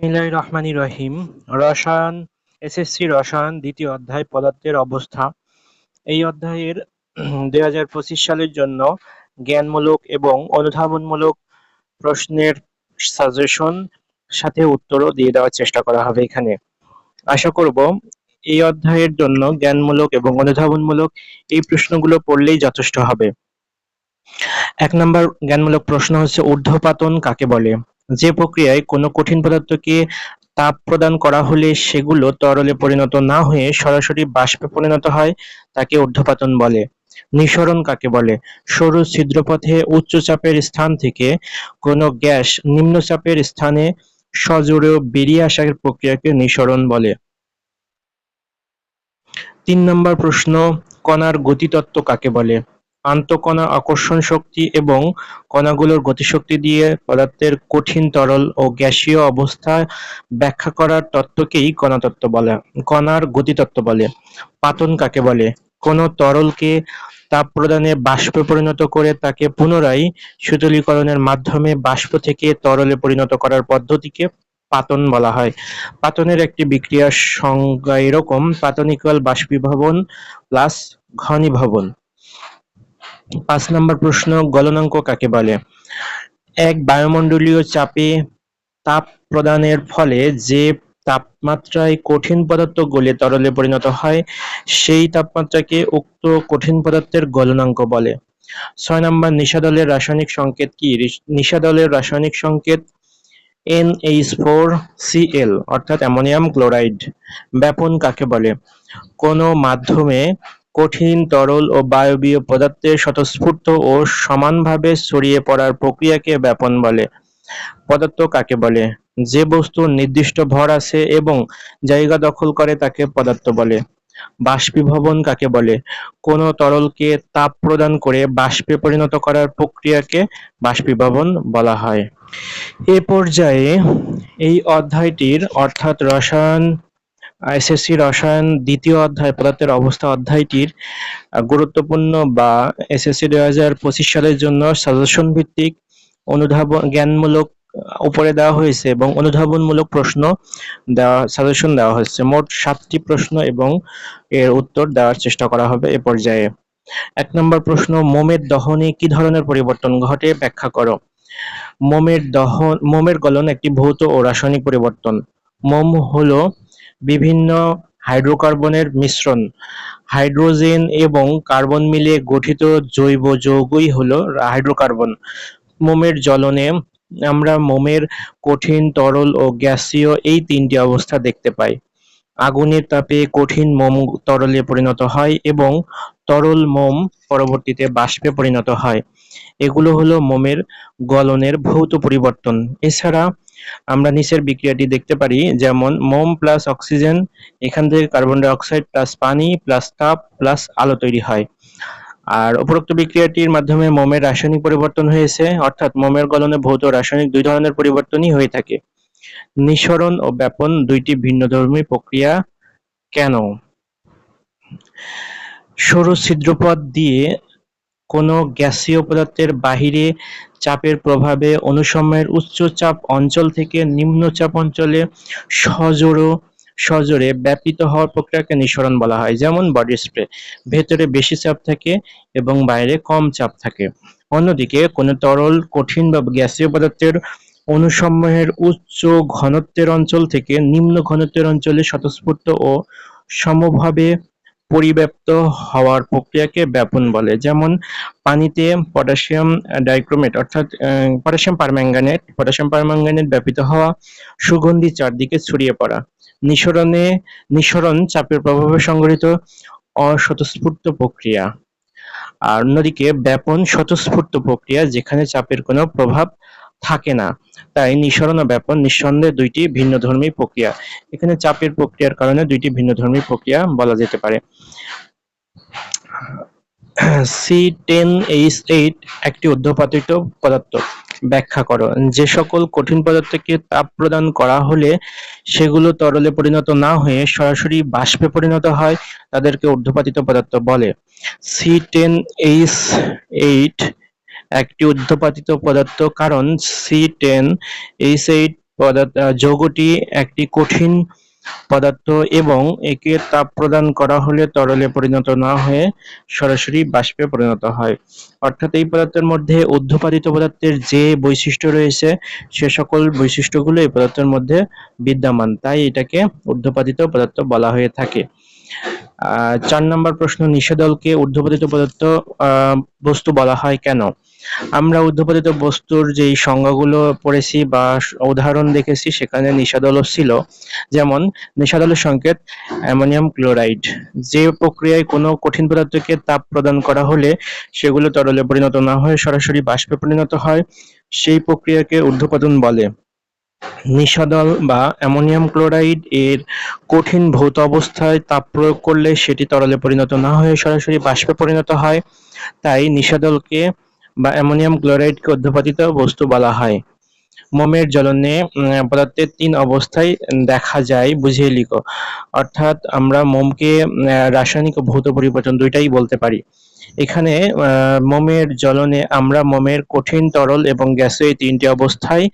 রহমানির রহিম। রসায়ন এসএসসি রসায়ন, দ্বিতীয় অধ্যায়, পদার্থের অবস্থা। এই অধ্যায়ের দুই হাজার পঁচিশ সালের জন্য জ্ঞানমূলক এবং অনুধাবনমূলক প্রশ্নের সাজেশন সাথে উত্তরও দিয়ে দেওয়ার চেষ্টা করা হবে এখানে। আশা করব এই অধ্যায়ের জন্য জ্ঞানমূলক এবং অনুধাবনমূলক এই প্রশ্নগুলো পড়লেই যথেষ্ট হবে। এক নম্বর জ্ঞানমূলক প্রশ্ন হচ্ছে ঊর্ধ্বপাতন কাকে বলে? যে প্রক্রিয়ায় কোনো কঠিন পদার্থকে তাপ প্রদান করা হলে সেগুলো তরলে পরিণত না হয়ে সরাসরি বাষ্পে পরিণত হয়, তাকে ঊর্ধ্বপাতন বলে। নিঃসরণ কাকে বলে? সরু ছিদ্রপথে উচ্চ চাপের স্থান থেকে কোনো গ্যাস নিম্ন চাপের স্থানে সজোরে বেরিয়ে আসার প্রক্রিয়াকে নিঃসরণ বলে। তিন নম্বর প্রশ্ন, কণার গতিতত্ত্ব কাকে বলে? আন্তঃকণা আকর্ষণ শক্তি এবং কণাগুলোর গতিশক্তি দিয়ে পদার্থের কঠিন তরল ও গ্যাসীয় অবস্থা ব্যাখ্যা করার তত্ত্বকেই কণাতত্ত্ব বলে, কণার গতিতত্ত্ব বলে। পাতন কাকে বলে? কোনো তরলকে তাপ প্রদানে বাষ্পে পরিণত করে তাকে পুনরায় শীতলীকরণের মাধ্যমে বাষ্প থেকে তরলে পরিণত করার পদ্ধতিকে পাতন বলা হয়। পাতনের একটি বিক্রিয়ার সংজ্ঞা এরকম পাতন ইকুয়াল বাষ্পীভবন প্লাস ঘনীভবন। পাঁচ নম্বর প্রশ্ন, গলনাঙ্ক কাকে বলে? এক বায়ুমণ্ডলীয় চাপে তাপ প্রদানের ফলে যে তাপমাত্রায় কঠিন পদার্থ গলে তরলে পরিণত হয়, সেই তাপমাত্রাকে উক্ত কঠিন পদার্থের গলনাঙ্ক বলে। ছয় নম্বর নিশাদলের রাসায়নিক সংকেত কি? নিশাদলের রাসায়নিক সংকেত এন এইচ ফোর সিএল, অর্থাৎ অ্যামোনিয়াম ক্লোরাইড। ব্যাপন কাকে বলে? কোনো মাধ্যমে কঠিন, তরল ও বায়বীয় পদার্থের স্বতঃস্ফূর্ত ও সমানভাবে ছড়িয়ে পড়ার প্রক্রিয়াকে ব্যাপন বলে। পদার্থ কাকে বলে? যে বস্তুর নির্দিষ্ট ভর আছে এবং জায়গা দখল করে তাকে পদার্থ বলে। বাষ্পীভবন কাকে বলে? কোন তরলকে তাপ প্রদান করে বাষ্পে পরিণত করার প্রক্রিয়াকে বাষ্পীভবন বলা হয়। এ পর্যায়ে এই অধ্যায়টির অর্থাৎ রসায়ন এসএসসি রসায়ন দ্বিতীয় অধ্যায় পদার্থের অবস্থা অধ্যায়টির গুরুত্বপূর্ণ বা এসএসসি দুই হাজার পঁচিশ সালের জন্য সাজেশন ভিত্তিক অনুধাবন জ্ঞানমূলক উপরে দেওয়া হয়েছে এবং অনুধাবনমূলক প্রশ্ন দেওয়া সাজেশন দেওয়া হয়েছে। মোট সাতটি প্রশ্ন এবং এর উত্তর দেওয়ার চেষ্টা করা হবে এ পর্যায়ে। এক নম্বর প্রশ্ন, মোমের দহনে কি ধরনের পরিবর্তন ঘটে? ব্যাখ্যা করো। মোমের দহন, মোমের গলন একটি ভৌত ও রাসায়নিক পরিবর্তন। মোম হলো বিভিন্ন হাইড্রোকার্বনের মিশ্রণ। হাইড্রোজেন এবং কার্বন মিলে গঠিত জৈব যৌগই হলো হাইড্রোকার্বন। মোমের জ্বলনে আমরা মোমের কঠিন, তরল ও গ্যাসীয় এই তিনটি অবস্থা দেখতে পাই। আগুনের তাপে কঠিন মোম তরলে পরিণত হয় এবং তরল মোম পরবর্তীতে বাষ্পে পরিণত হয়। এগুলো হলো মোমের গলনের ভৌত পরিবর্তন। এছাড়া আমরা নিচের বিক্রিয়াটি দেখতে পারি, যেমন মোম প্লাস অক্সিজেন, এখান থেকে কার্বন ডাই অক্সাইড প্লাস পানি প্লাস তাপ প্লাস আলো তৈরি হয়। আর উপরোক্ত বিক্রিয়াটির মাধ্যমে মোমের রাসায়নিক পরিবর্তন হয়েছে, অর্থাৎ মোমের গলনে ভৌত রাসায়নিক দুই ধরনের পরিবর্তনই হয়ে থাকে। নিঃসরণ ও ব্যাপন দুইটি ভিন্নধর্মী প্রক্রিয়া, কেন? সরু ছিদ্রপথ দিয়ে কোনো গ্যাসীয় পদার্থের বাহিরে চাপের প্রভাবে অনুসময়ের উচ্চ চাপ অঞ্চল থেকে নিম্ন চাপ অঞ্চলে সজোড় সজোরে ব্যাপিত হওয়ার প্রক্রিয়াকে নিঃসরণ বলা হয়, যেমন বডি স্প্রে। ভেতরে বেশি চাপ থাকে এবং বাইরে কম চাপ থাকে। অন্যদিকে, কোনো তরল, কঠিন বা গ্যাসীয় পদার্থের অনুসময়ের উচ্চ ঘনত্বের অঞ্চল থেকে নিম্ন ঘনত্বের অঞ্চলে স্বতঃস্ফূর্ত ও সমভাবে পরিব্যাপ্ত হওয়ার প্রক্রিয়াকে ব্যাপন বলে। যেমন পানিতে পটাশিয়াম ডাইক্রোমেট অর্থাৎ পটাশিয়াম পারম্যাঙ্গানেট পটাশিয়াম পারম্যাঙ্গানেট ব্যাপিত হওয়া সুগন্ধি চারদিকে ছড়িয়ে পড়া। নিঃসরণে, নিঃসরণ চাপের প্রভাবে সংঘটিত অস্বতঃস্ফূর্ত প্রক্রিয়া। আর অন্যদিকে ব্যাপন স্বতঃস্ফূর্ত প্রক্রিয়া, যেখানে চাপের কোনো প্রভাব থাকে না। তাই নিঃসরণ ও ব্যাপন নিঃসন্দেহে দুইটি ভিন্ন ধর্মী প্রক্রিয়া। এখানে চাপের প্রক্রিয়ার কারণে দুইটি ভিন্ন ধর্মী প্রক্রিয়া বলা যেতে পারে। সি টেন এইচ এইট একটি ঊর্ধ্বপাতিত পদার্থ। ব্যাখ্যা করো। যে সকল কঠিন পদার্থকে তাপ প্রদান করা হলে সেগুলো তরলে পরিণত না হয়ে সরাসরি বাষ্পে পরিণত হয়, তাদেরকে ঊর্ধ্বপাতিত পদার্থ বলে। সি টেন এইচ এইট একটি ঊর্ধ্বপাতিত পদার্থ কারণ সি টেন এইচ এইট পদার্থ যৌগটি একটি কঠিন পদার্থ এবং একে তাপ প্রদান করা হলে তরলে পরিণত না হয়ে সরাসরি বাষ্পে পরিণত হয়। অর্থাৎ এই পদার্থের মধ্যে ঊর্ধ্বপাতিত পদার্থের যে বৈশিষ্ট্য রয়েছে সে সকল বৈশিষ্ট্যগুলো এই পদার্থের মধ্যে বিদ্যমান। তাই এটাকে ঊর্ধ্বপাতিত পদার্থ বলা হয়ে থাকে। আহ, চার নম্বর প্রশ্ন নিষেধলকে ঊর্ধ্বপাতিত পদার্থ আহ, বস্তু বলা হয় কেন? আমরা ঊর্ধ্বপাতিত বস্তুর যেই সংজ্ঞাগুলো পড়েছি বা উদাহরণ দেখেছি, সেখানে নিষাদলও ছিল। যেমন, নিষাদলের সংকেত, অ্যামোনিয়াম ক্লোরাইড। যে প্রক্রিয়ায় কোনো কঠিন পদার্থকে তাপ প্রদান করা হলে সেগুলো তরলে পরিণত না হয়ে সরাসরি বাষ্পে পরিণত হয়। সেই প্রক্রিয়াকে ঊর্ধ্বপাতন বলে। নিষাদল বা অ্যামোনিয়াম ক্লোরাইড এর কঠিন ভৌত অবস্থায় তাপ প্রয়োগ করলে সেটি তরলে পরিণত না হয়ে সরাসরি বাষ্পে পরিণত হয়। তাই নিষাদলকে বা অ্যামোনিয়াম ক্লোরাইডকে অধ্যপাতিত বস্তু বলা হয়। মোমের জ্বলনে পদার্থের তিন অবস্থায় দেখা যায়, বুঝিয়ে লিখো। অর্থাৎ আমরা মোমকে রাসায়নিক ও ভৌত পরিবর্তন দুইটাই বলতে পারি। এখানে মোমের জ্বলনে আমরা মোমের কঠিন তরল এবং গ্যাসে এই তিনটি অবস্থায়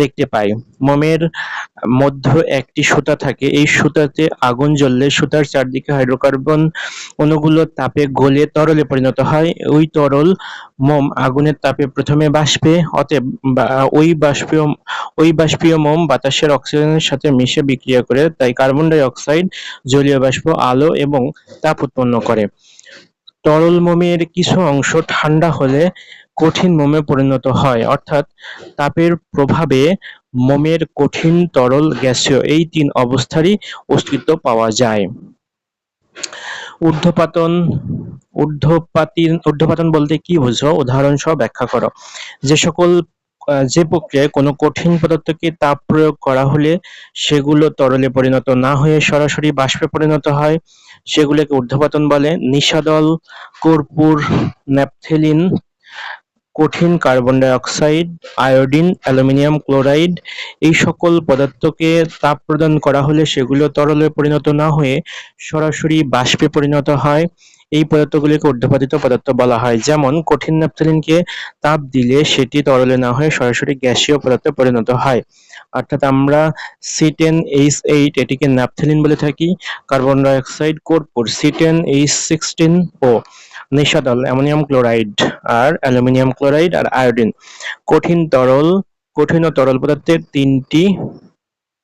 দেখতে পাই। মোমের মধ্য একটি সুতা থাকে। এই সুতাতে আগুন জ্বললে সুতার চারদিকে হাইড্রোকার্বন অণুগুলো তাপে গলে তরলে পরিণত হয়। ওই তরল মোম আগুনের তাপে প্রথমে বাষ্পে, অতএব ওই বাষ্পীয় ওই বাষ্পীয় মোম বাতাসের অক্সিজেনের সাথে মিশে বিক্রিয়া করে, তাই কার্বন ডাই অক্সাইড জলীয় বাষ্প, আলো এবং তাপ উৎপন্ন করে। তরল মোমের কিছু অংশ ঠান্ডা হলে কঠিন মোমে পরিণত হয়, অর্থাৎ তাপের প্রভাবে মোমের কঠিন তরল গ্যাসীয় এই তিন অবস্থারই অস্তিত্ব পাওয়া যায়। ঊর্ধ্বপাতন ঊর্ধ্বপাতিন ঊর্ধ্বপাতন বলতে কি বুঝো? উদাহরণ সহ ব্যাখ্যা করো। যে সকল, যে প্রক্রিয়ায় কোনো কঠিন পদার্থকে তাপ প্রয়োগ করা হলে সেগুলো তরলে পরিণত না হয়ে সরাসরি বাষ্পে পরিণত হয়। সেগুলোকে ঊর্ধ্বপাতন বলে। নিশাদল কর্পূর, ন্যাপথেলিন, কঠিন carbon dioxide iodine, aluminium chloride এই সকল পদার্থকে তাপ প্রদান করা হলে সেগুলো তরলে পরিণত না হয়ে সরাসরি বাষ্পে পরিণত হয়। এই পদার্থগুলিকে ঊর্ধ্বপাতিত পদার্থ বলা হয়। যেমন, কঠিন ন্যাপথলিনকে তাপ দিলে সেটি তরলে না হয়ে সরাসরি গ্যাসীয় পদার্থে পরিণত হয়। অর্থাৎ আমরা সিটেন এইচ এইট এটিকে ন্যাপথলিন বলে থাকি, কার্বন ডাই অক্সাইড কর্পূর সিটেন এইচ সিক্সটিন ও নিষাদল অ্যামোনিয়াম ক্লোরাইড আর অ্যালুমিনিয়াম ক্লোরাইড আর আয়োডিন। কঠিন তরল, কঠিন ও তরল পদার্থের তিনটি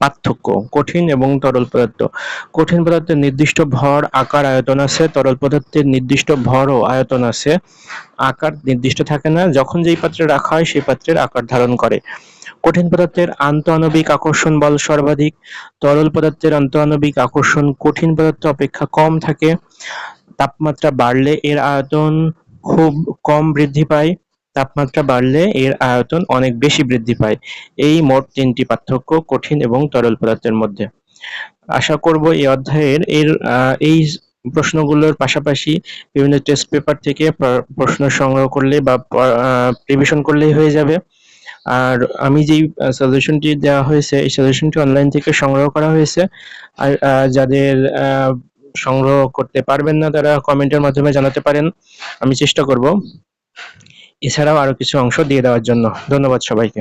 পার্থক্য, কঠিন এবং তরল পদার্থ। কঠিন পদার্থের নির্দিষ্ট ভর, আকার, আয়তন আছে, তরল পদার্থের নির্দিষ্ট ভর ও আয়তন আছে। আকার নির্দিষ্ট থাকে না, যখন যেই পাত্রে রাখা হয় সেই পাত্রের আকার ধারণ করে। কঠিন পদার্থের আন্তঃআণবিক আকর্ষণ বল সর্বাধিক, তরল পদার্থের আন্তঃআণবিক আকর্ষণ কঠিন পদার্থ অপেক্ষা কম থাকে। তাপমাত্রা বাড়লে এর আয়তন খুব কম বৃদ্ধি পায়। তাপমাত্রা বাড়লে এর আয়তন অনেক বেশি বৃদ্ধি পায়। এই মোট তিনটি পার্থক্য কঠিন এবং তরল পদার্থের মধ্যে। আশা করব এই অধ্যায়ের এর এই প্রশ্নগুলোর পাশাপাশি বিভিন্ন টেস্ট পেপার থেকে প্র- প্রশ্ন সংগ্রহ করলে বা প্রিভিশন করলেই হয়ে যাবে। আর আমি যেই সলিউশনটি দেওয়া হয়েছে, এই সলিউশনটি অনলাইন থেকে সংগ্রহ করা হয়েছে। আর যাদের সংগ্রহ করতে পারবেন না তারা কমেন্টের মাধ্যমে জানাতে পারেন। আমি চেষ্টা করব। এছাড়াও আরও কিছু অংশ দিয়ে দেওয়ার জন্য। ধন্যবাদ সবাইকে।